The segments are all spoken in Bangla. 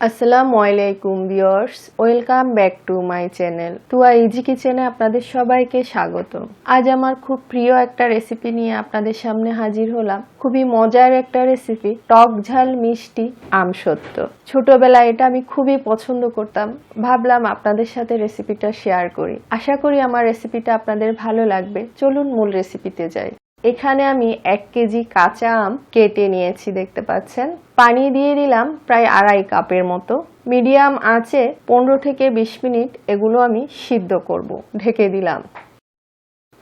আসসালামু আলাইকুম viewers, welcome back to my channel. Tuya easy কিচেনে আপনাদের সবাইকে স্বাগত আজ আমার খুব প্রিয় একটা রেসিপি নিয়ে আপনাদের সামনে হাজির হলাম। খুবই মজার একটা রেসিপি, টক ঝাল মিষ্টি আমসত্ব ছোটবেলায় এটা আমি খুবই পছন্দ করতাম, ভাবলাম আপনাদের সাথে রেসিপিটা শেয়ার করি। আশা করি আমার রেসিপিটা আপনাদের ভালো লাগবে। চলুন মূল রেসিপিতে যাই। এখানে আমি এক কেজি কাঁচা আম কেটে নিয়েছি, দেখতে পাচ্ছেন। পানি দিয়ে দিলাম প্রায় আড়াই কাপের মতো। মিডিয়াম আঁচে পনেরো থেকে বিশ মিনিট এগুলো আমি সিদ্ধ করব, ঢেকে দিলাম।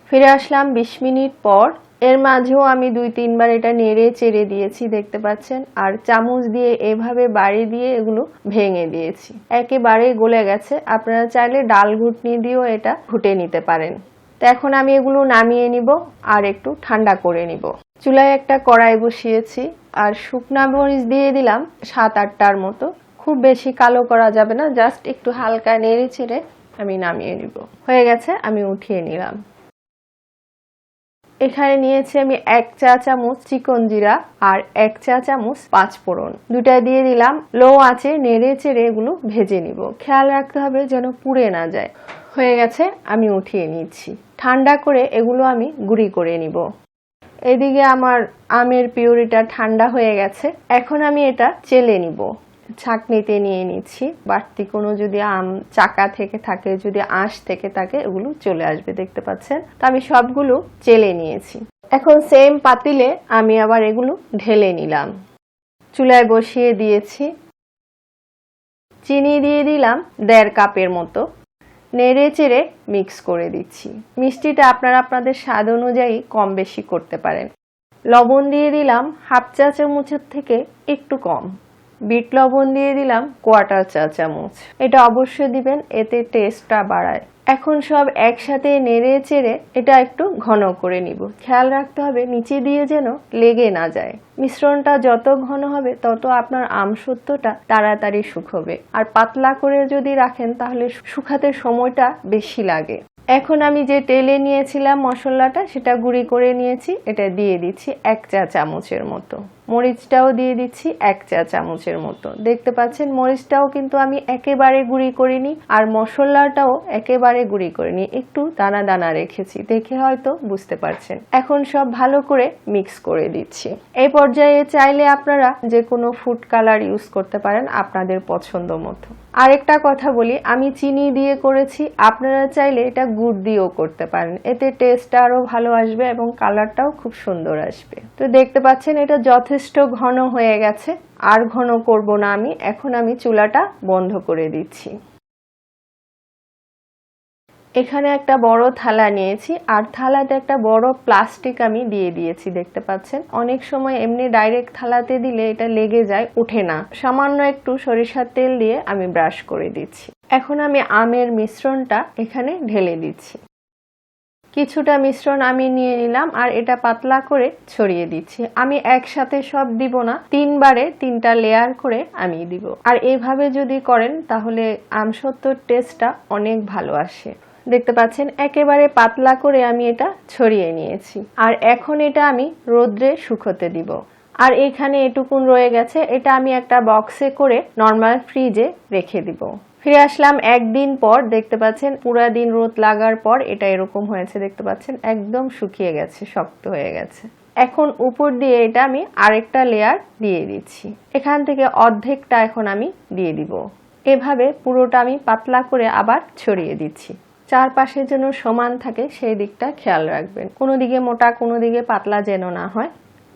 ফিরে আসলাম বিশ মিনিট পর। এর মাঝেও আমি দুই তিনবার এটা নেড়ে চেড়ে দিয়েছি, দেখতে পাচ্ছেন। আর চামচ দিয়ে এভাবে বাড়ি দিয়ে এগুলো ভেঙে দিয়েছি। একেবারে গলে গেছে। আপনারা চাইলে ডাল ঘুটনি দিয়েও এটা ঘুটে নিতে পারেন। তো এখন আমি এগুলো নামিয়ে নিব আর একটু ঠান্ডা করে নিব। চুলায় একটা কড়াই বসিয়েছি আর শুকনা মরিচ দিয়ে দিলাম সাত আটটার মতো। খুব বেশি কালো করা যাবে না, জাস্ট একটু হালকা নেড়ে ছেড়ে আমি নামিয়ে নিব। হয়ে গেছে, আমি উঠিয়ে নিলাম। এখানে নিয়েছি আমি এক চা চামচ চিকন জিরা আর এক চা চামচ পাঁচ ফোড়ন। দুটা দিয়ে দিলাম। লো আছে নেড়ে চেড়ে এগুলো ভেজে নিব। খেয়াল রাখতে হবে যেন পুড়ে না যায়। হয়ে গেছে, আমি উঠিয়ে নিচ্ছি। ঠান্ডা করে এগুলো আমি গুঁড়ি করে নিব। এদিকে আমার আমের পিউরিটা ঠান্ডা হয়ে গেছে। এখন আমি এটা চেলে নিব। ছাকনিতে নিয়ে নিচ্ছি। বাড়তি কোনো যদি আম চাকা থেকে থাকে, যদি আঁশ থেকে থাকে, এগুলো চলে আসবে, দেখতে পাচ্ছেন? তো আমি সবগুলো চেলে নিয়েছি। এখন সেম পাতিলে আমি আবার এগুলো ঢেলে নিলাম। চুলায় বসিয়ে দিয়েছি। চিনি দিয়ে দিলাম দেড় কাপের মতো। নেড়ে চেড়ে মিক্স করে দিচ্ছি। মিষ্টিটা আপনারা আপনাদের স্বাদ অনুযায়ী কম বেশি করতে পারেন। লবণ দিয়ে দিলাম হাফ চা চামচের থেকে একটু কম। বিট লবণ দিয়ে দিলাম কোয়ার্টার চা চামচ। এটা অবশ্যই দিবেন, এতে টেস্টটা বাড়ায়। এখন সব একসাথে নেড়ে চেড়ে এটা একটু ঘন করে নিব। খেয়াল রাখতে হবে নিচে দিয়ে যেন লেগে না যায়। মিশ্রণটা যত ঘন হবে, তত আপনার আমসত্বটা তাড়াতাড়ি শুকোবে। আর পাতলা করে যদি রাখেন, তাহলে শুকাতে সময়টা বেশি লাগে। এখন আমি যে তেলে নিয়েছিলাম মশলাটা, সেটা গুঁড়ি করে নিয়েছি। এটা দিয়ে দিচ্ছি এক চা চামচের মতো। মরিচটাও দিয়ে দিচ্ছি এক চা চামচের মতো। দেখতে পাচ্ছেন, মরিচটাও কিন্তু আমি একেবারে গুঁড়ি করিনি, আর মশলাটাও একেবারে গুঁড়ি করিনি। একটু দানা দানা রেখেছি, দেখে হয়তো বুঝতে পারছেন। এখন সব ভালো করে মিক্স করে দিচ্ছি। এই পর্যায়ে চাইলে আপনারা যে কোনো ফুড কালার ইউজ করতে পারেন আপনাদের পছন্দ মতো। আরেকটা কথা বলি, আমি চিনি দিয়ে করেছি, আপনারা চাইলে এটা গুড় দিয়েও করতে পারেন। এতে টেস্টটা আরও ভালো আসবে এবং কালারটাও খুব সুন্দর আসবে। তো দেখতে পাচ্ছেন, এটা যথেষ্ট ঘন হয়ে গেছে। আর ঘন করব না আমি। এখন আমি চুলাটা বন্ধ করে দিচ্ছি। এখানে একটা বড় থালা নিয়েছি। আর থালাতে একটা বড় প্লাস্টিক আমি দিয়ে দিয়েছি, দেখতে পাচ্ছেন? অনেক সময় এমনি ডাইরেক্ট থালাতে দিলে এটা লেগে যায়, উঠে না। সামান্য একটু সরিষার তেল দিয়ে আমি ব্রাশ করে দিচ্ছি। এখন আমি আমের মিশ্রণটা এখানে ঢেলে দিচ্ছি। কিছুটা মিশ্রণ আমি নিয়ে নিলাম আর এটা পাতলা করে ছড়িয়ে দিচ্ছি। আমি একসাথে সব দিব না, তিনবারে তিনটা লেয়ার করে আমি দিব। আর এইভাবে যদি করেন তাহলে আমসত্বর টেস্টটা অনেক ভালো আসে। দেখতে পাচ্ছেন, একেবারে পাতলা করে আমি এটা ছড়িয়ে নিয়েছি। আর এখন এটা আমি রোদ্রে শুকোতে দিব। আর এখানে এটুকুন রয়ে গেছে, এটা আমি একটা বক্সে করে নর্মাল ফ্রিজে রেখে দিব। ফিরে আসলাম একদিন পর, দেখতে পাচ্ছেন পুরা দিন রোদ লাগার পর এটা এরকম হয়েছে, দেখতে পাচ্ছেন একদম শুকিয়ে গেছে, শক্ত হয়ে গেছে। এখন উপর দিয়ে এটা আমি আরেকটা লেয়ার দিয়ে দিচ্ছি। এখান থেকে অর্ধেকটা এখন আমি দিয়ে দিব। এভাবে পুরোটা আমি পাতলা করে আবার ছড়িয়ে দিচ্ছি। চারপাশে যেন সমান থাকে, সেই দিকটা খেয়াল রাখবেন। কোনো দিকে মোটা, কোনো দিকে পাতলা যেন না হয়।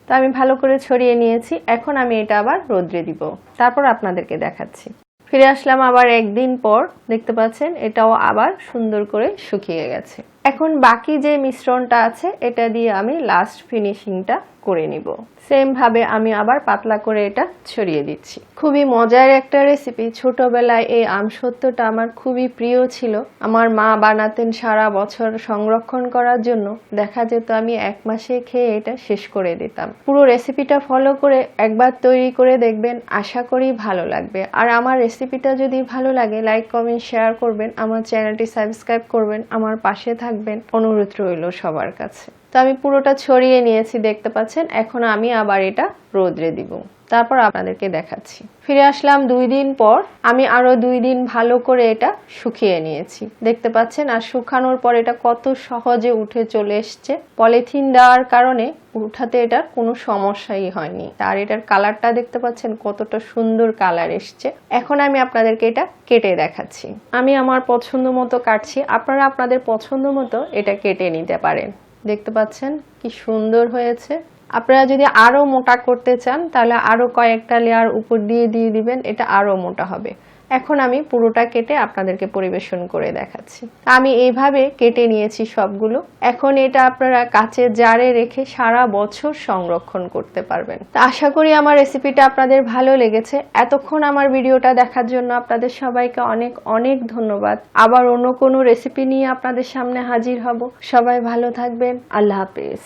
তো আমি ভালো করে ছড়িয়ে নিয়েছি, এখন আমি এটা আবার রোদ্রে দিব। তারপর আপনাদেরকে দেখাচ্ছি। ফিরে আসলাম আবার একদিন পর দেখতে পাচ্ছেন এটাও আবার সুন্দর করে শুকিয়ে গেছে। এখন বাকি যে মিশ্রণটা আছে, এটা দিয়ে আমি লাস্ট ফিনিশিংটা করে নিব। সেম ভাবে আমি আবার পাতলা করে এটা ছড়িয়ে দিচ্ছি। খুবই মজার একটা রেসিপি ছোটবেলায় এই আমসত্বটা আমার খুবই প্রিয় ছিল। আমার মা বানাতেন সারা বছর সংরক্ষণ করার জন্য। দেখা যেত আমি এক মাসে খেয়ে এটা শেষ করে দিতাম। পুরো রেসিপিটা ফলো করে একবার তৈরি করে দেখবেন, আশা করি ভালো লাগবে। আর আমার রেসিপিটা যদি ভালো লাগে লাইক কমেন্ট শেয়ার করবেন। আমার চ্যানেলটি সাবস্ক্রাইব করবেন। আমার পাশে থাকবেন। অনুরোধ রইল সবার কাছে। তো আমি পুরোটা ছড়িয়ে নিয়েছি, দেখতে পাচ্ছেন? এখন আমি আবার এটা রোদ্রে দিব। তারপর আপনাদেরকে দেখাচ্ছি। ফিরে আসলাম দুই দিন পর, আমি আরও দুই দিন ভালো করে এটা শুকিয়ে নিয়েছি। দেখতে পাচ্ছেন? আর শুকানোর পর এটা কত সহজে উঠে চলে এসছে। পলিথিন দেওয়ার কারণে উঠাতে এটার কোনো সমস্যাই হয়নি। আর এটার কালারটা দেখতে পাচ্ছেন? কতটা সুন্দর কালার এসছে। এখন আমি আপনাদেরকে এটা কেটে দেখাচ্ছি। আমি আমার পছন্দ মতো কাটছি। আপনারা আপনাদের পছন্দ মতো এটা কেটে নিতে পারেন। দেখতে পাচ্ছেন, কি সুন্দর হয়েছে। আপনারা যদি আরও মোটা করতে চান, তাহলে আরও কয়েকটা লেয়ার উপর দিয়ে দিয়ে দিবেন, এটা আরও মোটা হবে। এখন আমি পুরোটা কেটে আপনাদেরকে পরিবেশন করে দেখাচ্ছি। আমি এইভাবে কেটে নিয়েছি সবগুলো। এখন এটা আপনারা কাচের জারে রেখে সারা বছর সংরক্ষণ করতে পারবেন। তা আশা করি আমার রেসিপিটা আপনাদের ভালো লেগেছে। এতক্ষণ আমার ভিডিওটা দেখার জন্য আপনাদের সবাইকে অনেক অনেক ধন্যবাদ। আবার অন্য কোনো রেসিপি নিয়ে আপনাদের সামনে হাজির হব। সবাই ভালো থাকবেন। আল্লাহ হাফেজ।